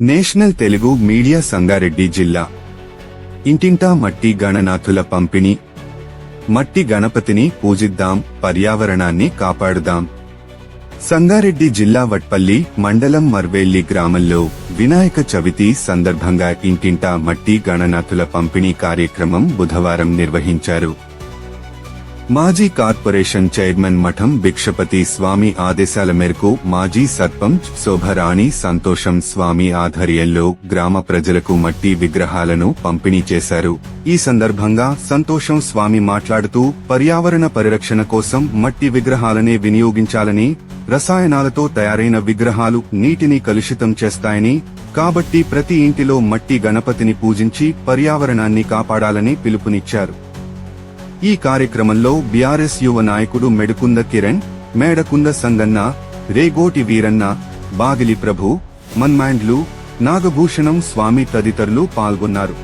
National Telugu media Sangareddy జిల్లా ఇంటింటా మట్టి గణనాథుల పంపిణీ. మట్టి గణపతిని పూజిద్దాం పర్యావరణాన్ని కాపాడుదాం. సంగారెడ్డి జిల్లా వట్పల్లి మండలం మర్వేల్లి గ్రామంలో వినాయక చవితి సందర్భంగా ఇంటింటా మట్టి గణనాథుల పంపిణీ కార్యక్రమం బుధవారం నిర్వహించారు. మాజీ కార్పొరేషన్ చైర్మన్ మఠం భిక్షపతి స్వామి ఆదేశాల మేరకు మాజీ సర్పంచ్ శోభరాణి సంతోషం స్వామి ఆధ్వర్యంలో గ్రామ ప్రజలకు మట్టి విగ్రహాలను పంపిణీ చేశారు. ఈ సందర్భంగా సంతోషం స్వామి మాట్లాడుతూ పర్యావరణ పరిరక్షణ కోసం మట్టి విగ్రహాలనే వినియోగించాలని రసాయనాలతో తయారైన విగ్రహాలు నీటిని కలుషితం చేస్తాయని కాబట్టి ప్రతి ఇంటిలో మట్టి గణపతిని పూజించి పర్యావరణాన్ని కాపాడాలని పిలుపునిచ్చారు. ఈ కార్యక్రమంలో బీఆర్ఎస్ యువ నాయకుడు మెడుకుంద కిరణ్ మేడకుంద సంగన్న రేగోటి వీరన్న బాగిలి ప్రభు మన్మాండ్లు నాగభూషణం స్వామి తదితరులు పాల్గొన్నారు.